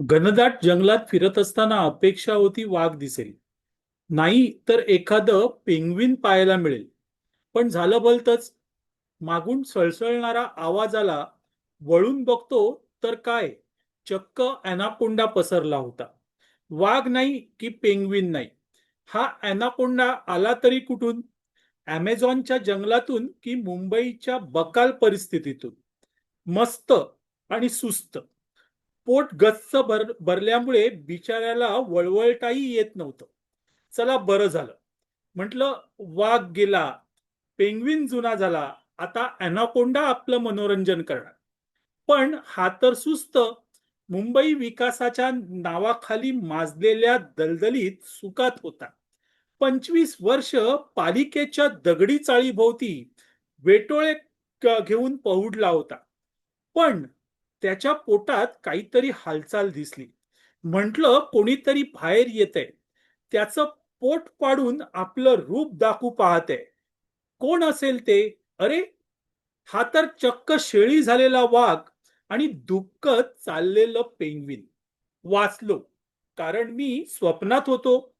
घनदाट जंगलात फिरत असताना अपेक्षा होती वाघ दिसेल. नाही तर एखादं पेंग्विन पाहायला मिळेल. पण झालं भलतच. मागून सळसळणारा आवाज आला वळून बघतो तर काय? चक्क अॅनाकोंडा पसरला होता. वाघ नाही की पेंग्विन नाही. हा अॅनाकोंडा आला तरी कुठून? अमेझॉनच्या जंगलातून की मुंबईच्या बकाल परिस्थितीतून? मस्त आणि सुस्त. पोट गच्च भर भरल्यामुळे बिचाऱ्याला वळवळताही येत नव्हतं. चला बरं झालं. म्हटलं वाघ गेला पेंग्विन जुना झाला आता अॅनाकोंडा आपलं मनोरंजन करणार. पण हा तर सुस्त मुंबई विकासाच्या नावाखाली माजलेल्या दलदलीत सुकात होता. पंचवीस वर्ष पालिकेच्या दगडी चाळीभोवती वेटोळे घेऊन पहुडला होता. पण त्याच्या पोटात काहीतरी हालचाल दिसली. म्हटलं कोणीतरी बाहेर येतंय. त्याचं पोट पाडून आपलं रूप दाखवू पाहते. कोण असेल ते? अरे हा तर चक्क शेळी झालेला वाघ आणि दुःखत चाललेलं पेंगवीन. वाचलो. कारण मी स्वप्नात होतो.